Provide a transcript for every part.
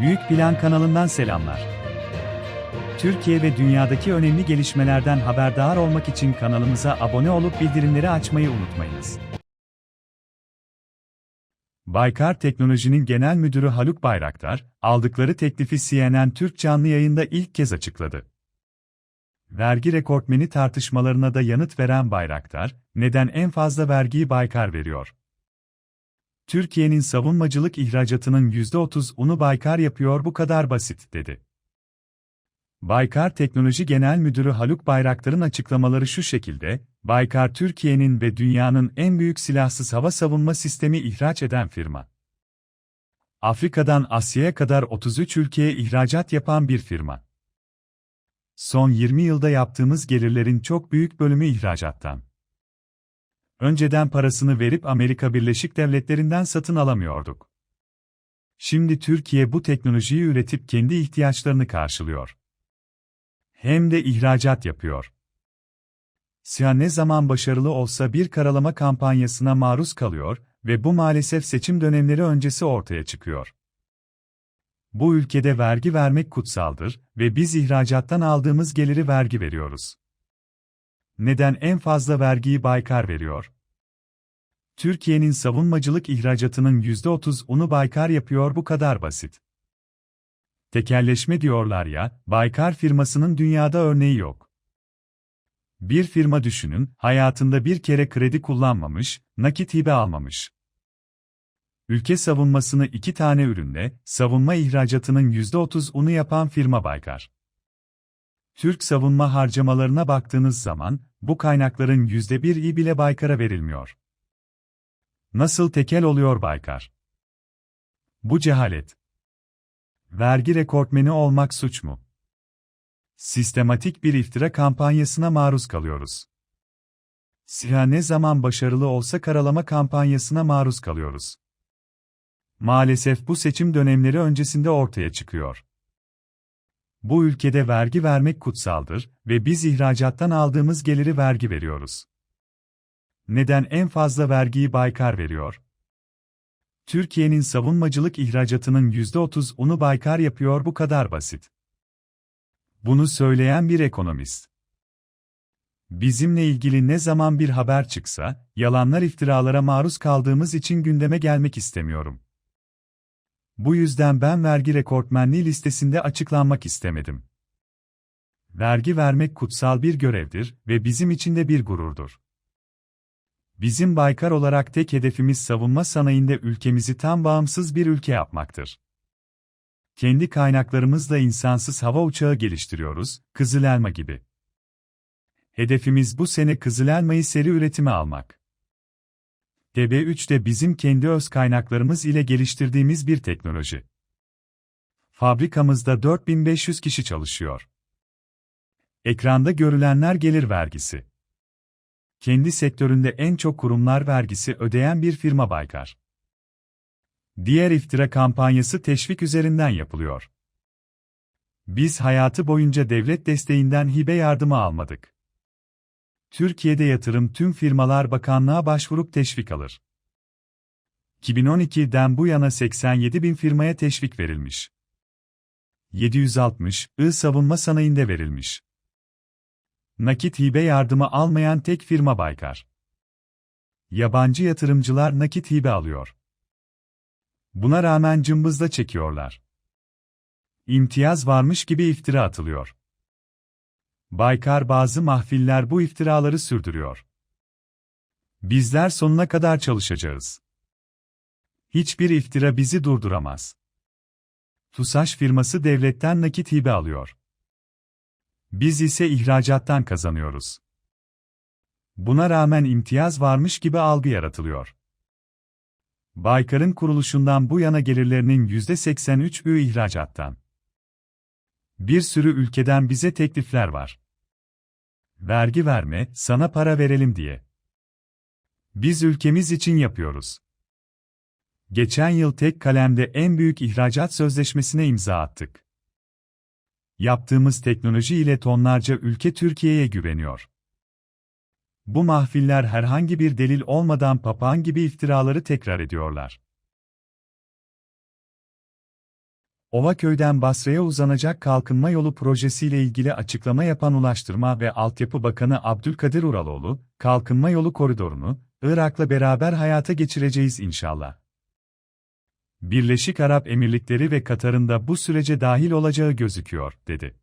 Büyük Plan kanalından selamlar. Türkiye ve dünyadaki önemli gelişmelerden haberdar olmak için kanalımıza abone olup bildirimleri açmayı unutmayınız. Baykar Teknoloji'nin genel müdürü Haluk Bayraktar, aldıkları teklifi CNN Türk canlı yayında ilk kez açıkladı. Vergi rekortmeni tartışmalarına da yanıt veren Bayraktar, neden en fazla vergiyi Baykar veriyor? Türkiye'nin savunmacılık ihracatının %30'unu Baykar yapıyor bu kadar basit, dedi. Baykar Teknoloji Genel Müdürü Haluk Bayraktar'ın açıklamaları şu şekilde, Baykar Türkiye'nin ve dünyanın en büyük silahsız hava savunma sistemi ihraç eden firma. Afrika'dan Asya'ya kadar 33 ülkeye ihracat yapan bir firma. Son 20 yılda yaptığımız gelirlerin çok büyük bölümü ihracattan. Önceden parasını verip Amerika Birleşik Devletleri'nden satın alamıyorduk. Şimdi Türkiye bu teknolojiyi üretip kendi ihtiyaçlarını karşılıyor. Hem de ihracat yapıyor. SİHA ne zaman başarılı olsa bir karalama kampanyasına maruz kalıyor ve bu maalesef seçim dönemleri öncesi ortaya çıkıyor. Bu ülkede vergi vermek kutsaldır ve biz ihracattan aldığımız geliri vergi veriyoruz. Neden en fazla vergiyi Baykar veriyor? Türkiye'nin savunmacılık ihracatının %30'unu Baykar yapıyor bu kadar basit. Tekelleşme diyorlar ya, Baykar firmasının dünyada örneği yok. Bir firma düşünün, hayatında bir kere kredi kullanmamış, nakit hibe almamış. Ülke savunmasını iki tane ürünle, savunma ihracatının %30'unu yapan firma Baykar. Türk savunma harcamalarına baktığınız zaman, bu kaynakların %1'i bile Baykar'a verilmiyor. Nasıl tekel oluyor Baykar? Bu cehalet. Vergi rekortmeni olmak suç mu? Sistematik bir iftira kampanyasına maruz kalıyoruz. SİHA ne zaman başarılı olsa karalama kampanyasına maruz kalıyoruz. Maalesef bu seçim dönemleri öncesinde ortaya çıkıyor. Bu ülkede vergi vermek kutsaldır ve biz ihracattan aldığımız geliri vergi veriyoruz. Neden en fazla vergiyi Baykar veriyor? Türkiye'nin savunmacılık ihracatının %30'unu Baykar yapıyor bu kadar basit. Bunu söyleyen bir ekonomist. Bizimle ilgili ne zaman bir haber çıksa, yalanlar iftiralara maruz kaldığımız için gündeme gelmek istemiyorum. Bu yüzden ben vergi rekortmenliği listesinde açıklanmak istemedim. Vergi vermek kutsal bir görevdir ve bizim için de bir gururdur. Bizim Baykar olarak tek hedefimiz savunma sanayinde ülkemizi tam bağımsız bir ülke yapmaktır. Kendi kaynaklarımızla insansız hava uçağı geliştiriyoruz, Kızıl Elma gibi. Hedefimiz bu sene Kızıl Elma'yı seri üretime almak. TB3 de bizim kendi öz kaynaklarımız ile geliştirdiğimiz bir teknoloji. Fabrikamızda 4500 kişi çalışıyor. Ekranda görülenler gelir vergisi. Kendi sektöründe en çok kurumlar vergisi ödeyen bir firma Baykar. Diğer iftira kampanyası teşvik üzerinden yapılıyor. Biz hayatı boyunca devlet desteğinden hibe yardımı almadık. Türkiye'de yatırım tüm firmalar bakanlığa başvurup teşvik alır. 2012'den bu yana 87 bin firmaya teşvik verilmiş. 760, I savunma sanayinde verilmiş. Nakit hibe yardımı almayan tek firma Baykar. Yabancı yatırımcılar nakit hibe alıyor. Buna rağmen cımbızla çekiyorlar. İmtiyaz varmış gibi iftira atılıyor. Baykar bazı mahfiller bu iftiraları sürdürüyor. Bizler sonuna kadar çalışacağız. Hiçbir iftira bizi durduramaz. TUSAŞ firması devletten nakit hibe alıyor. Biz ise ihracattan kazanıyoruz. Buna rağmen imtiyaz varmış gibi algı yaratılıyor. Baykar'ın kuruluşundan bu yana gelirlerinin %83'ü ihracattan. Bir sürü ülkeden bize teklifler var. Vergi verme, sana para verelim diye. Biz ülkemiz için yapıyoruz. Geçen yıl tek kalemde en büyük ihracat sözleşmesine imza attık. Yaptığımız teknoloji ile tonlarca ülke Türkiye'ye güveniyor. Bu mahfiller herhangi bir delil olmadan papağan gibi iftiraları tekrar ediyorlar. Ovaköy'den Basra'ya uzanacak kalkınma yolu projesiyle ilgili açıklama yapan Ulaştırma ve Altyapı Bakanı Abdülkadir Uraloğlu, kalkınma yolu koridorunu, Irak'la beraber hayata geçireceğiz inşallah. Birleşik Arap Emirlikleri ve Katar'ın da bu sürece dahil olacağı gözüküyor, dedi.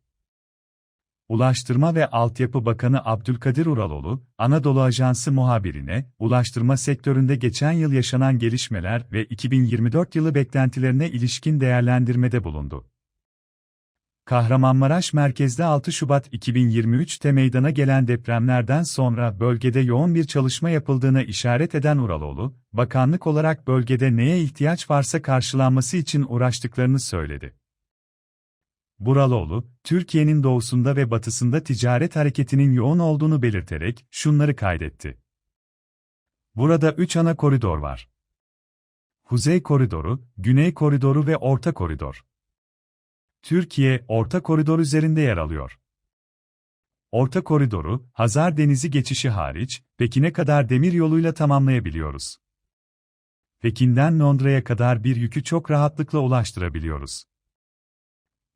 Ulaştırma ve Altyapı Bakanı Abdülkadir Uraloğlu, Anadolu Ajansı muhabirine, ulaştırma sektöründe geçen yıl yaşanan gelişmeler ve 2024 yılı beklentilerine ilişkin değerlendirmede bulundu. Kahramanmaraş merkezde 6 Şubat 2023'te meydana gelen depremlerden sonra bölgede yoğun bir çalışma yapıldığına işaret eden Uraloğlu, bakanlık olarak bölgede neye ihtiyaç varsa karşılanması için uğraştıklarını söyledi. Buraloğlu, Türkiye'nin doğusunda ve batısında ticaret hareketinin yoğun olduğunu belirterek şunları kaydetti. Burada üç ana koridor var. Kuzey Koridoru, Güney Koridoru ve Orta Koridor. Türkiye, Orta Koridor üzerinde yer alıyor. Orta Koridoru, Hazar Denizi geçişi hariç, Pekin'e kadar demir yoluyla tamamlayabiliyoruz. Pekin'den Londra'ya kadar bir yükü çok rahatlıkla ulaştırabiliyoruz.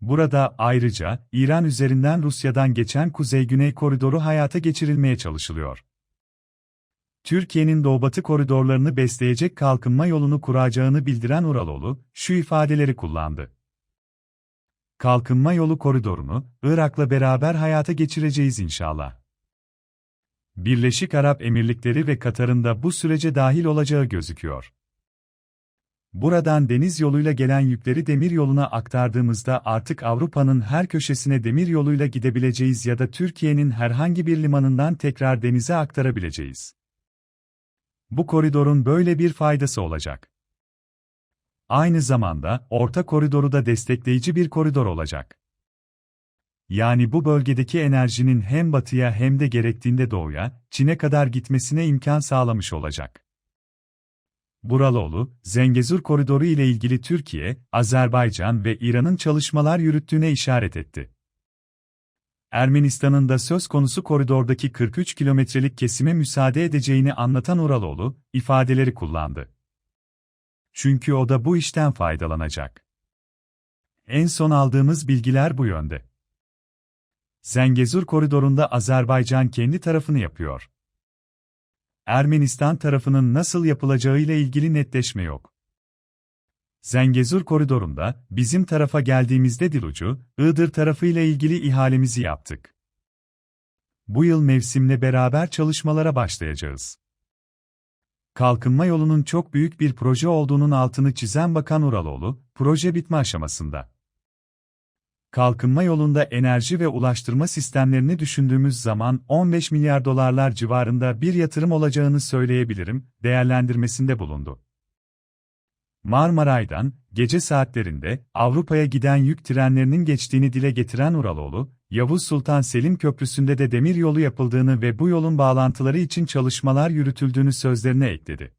Burada ayrıca İran üzerinden Rusya'dan geçen Kuzey-Güney koridoru hayata geçirilmeye çalışılıyor. Türkiye'nin doğu-batı koridorlarını besleyecek kalkınma yolunu kuracağını bildiren Uraloğlu, şu ifadeleri kullandı. Kalkınma yolu koridorunu, Irak'la beraber hayata geçireceğiz inşallah. Birleşik Arap Emirlikleri ve Katar'ın da bu sürece dahil olacağı gözüküyor. Buradan deniz yoluyla gelen yükleri demir yoluna aktardığımızda artık Avrupa'nın her köşesine demir yoluyla gidebileceğiz ya da Türkiye'nin herhangi bir limanından tekrar denize aktarabileceğiz. Bu koridorun böyle bir faydası olacak. Aynı zamanda orta koridoru da destekleyici bir koridor olacak. Yani bu bölgedeki enerjinin hem batıya hem de gerektiğinde doğuya, Çin'e kadar gitmesine imkan sağlamış olacak. Buraloğlu, Zengezur koridoru ile ilgili Türkiye, Azerbaycan ve İran'ın çalışmalar yürüttüğüne işaret etti. Ermenistan'ın da söz konusu koridordaki 43 kilometrelik kesime müsaade edeceğini anlatan Uraloğlu, ifadeleri kullandı. Çünkü o da bu işten faydalanacak. En son aldığımız bilgiler bu yönde. Zengezur koridorunda Azerbaycan kendi tarafını yapıyor. Ermenistan tarafının nasıl yapılacağıyla ilgili netleşme yok. Zengezur koridorunda, bizim tarafa geldiğimizde Dilucu, Iğdır tarafıyla ilgili ihalemizi yaptık. Bu yıl mevsimle beraber çalışmalara başlayacağız. Kalkınma yolunun çok büyük bir proje olduğunun altını çizen Bakan Uraloğlu, proje bitme aşamasında kalkınma yolunda enerji ve ulaştırma sistemlerini düşündüğümüz zaman 15 milyar dolarlar civarında bir yatırım olacağını söyleyebilirim, değerlendirmesinde bulundu. Marmaray'dan, gece saatlerinde, Avrupa'ya giden yük trenlerinin geçtiğini dile getiren Uraloğlu, Yavuz Sultan Selim Köprüsü'nde de demir yolu yapıldığını ve bu yolun bağlantıları için çalışmalar yürütüldüğünü sözlerine ekledi.